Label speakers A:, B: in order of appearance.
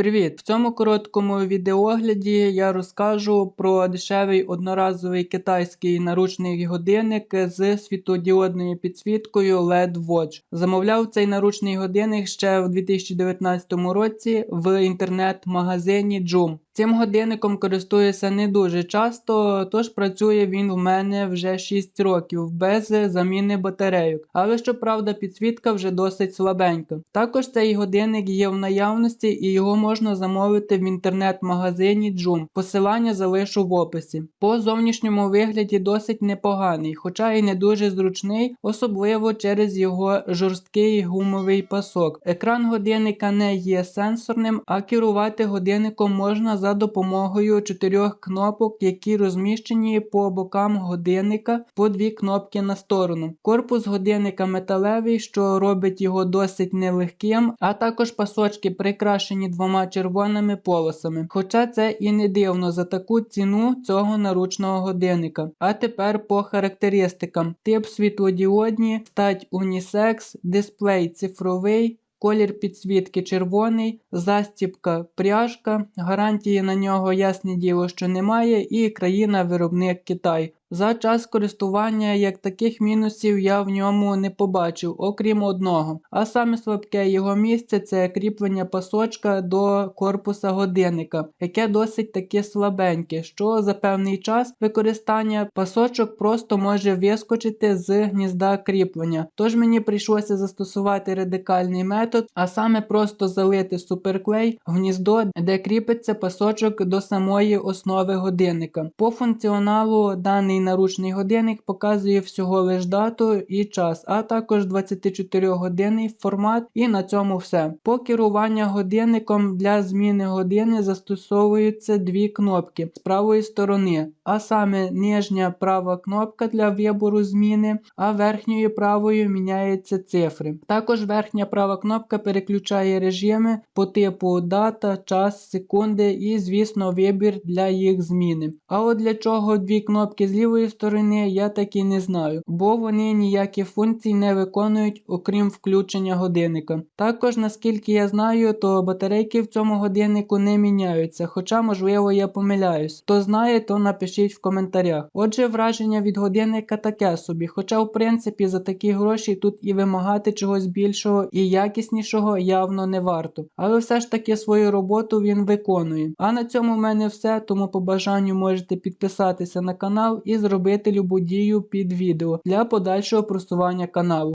A: Привіт! В цьому короткому відеогляді я розкажу про дешевий одноразовий китайський наручний годинник з світодіодною підсвіткою LED Watch. Замовляв цей наручний годинник ще в 2019 році в інтернет-магазині Joom. Цим годинником користуюся не дуже часто, тож працює він в мене вже 6 років без заміни батарейок. Але щоправда, підсвітка вже досить слабенька. Також цей годинник є в наявності і його можна замовити в інтернет-магазині Joom. Посилання залишу в описі. По зовнішньому вигляді досить непоганий, хоча і не дуже зручний, особливо через його жорсткий гумовий пасок. Екран годинника не є сенсорним, а керувати годинником можна за допомогою чотирьох кнопок, які розміщені по бокам годинника по дві кнопки на сторону. Корпус годинника металевий, що робить його досить нелегким, а також пасочки прикрашені двома червоними полосами. Хоча це і не дивно за таку ціну цього наручного годинника. А тепер по характеристикам: тип світлодіодні, стать унісекс, дисплей цифровий. Колір підсвітки червоний, застіпка пряжка, гарантії на нього ясне діло, що немає, і країна-виробник Китай. За час користування як таких мінусів я в ньому не побачив, окрім одного. А саме слабке його місце це кріплення пасочка до корпуса годинника, яке досить таки слабеньке, що за певний час використання пасочок просто може вискочити з гнізда кріплення. Тож мені прийшлося застосувати радикальний метод, а саме просто залити суперклей в гніздо, де кріпиться пасочок до самої основи годинника. По функціоналу даний наручний годинник показує всього лиш дату і час, а також 24-годинний формат, і на цьому все. По керування годинником для зміни години застосовуються дві кнопки з правої сторони, а саме нижня права кнопка для вибору зміни, а верхньою правою міняються цифри. Також верхня права кнопка переключає режими по типу дата, час, секунди і, звісно, вибір для їх зміни. А от для чого дві кнопки з лівої сторони, я так і не знаю, бо вони ніякі функції не виконують, окрім включення годинника. Також, наскільки я знаю, то батарейки в цьому годиннику не міняються, хоча, можливо, я помиляюсь. Хто знає, то напишіть в коментарях. Отже, враження від годинника таке собі, хоча, в принципі, за такі гроші тут і вимагати чогось більшого і якіснішого явно не варто. Але все ж таки свою роботу він виконує. А на цьому в мене все, тому по бажанню можете підписатися на канал і зробити любу дію під відео для подальшого просування каналу.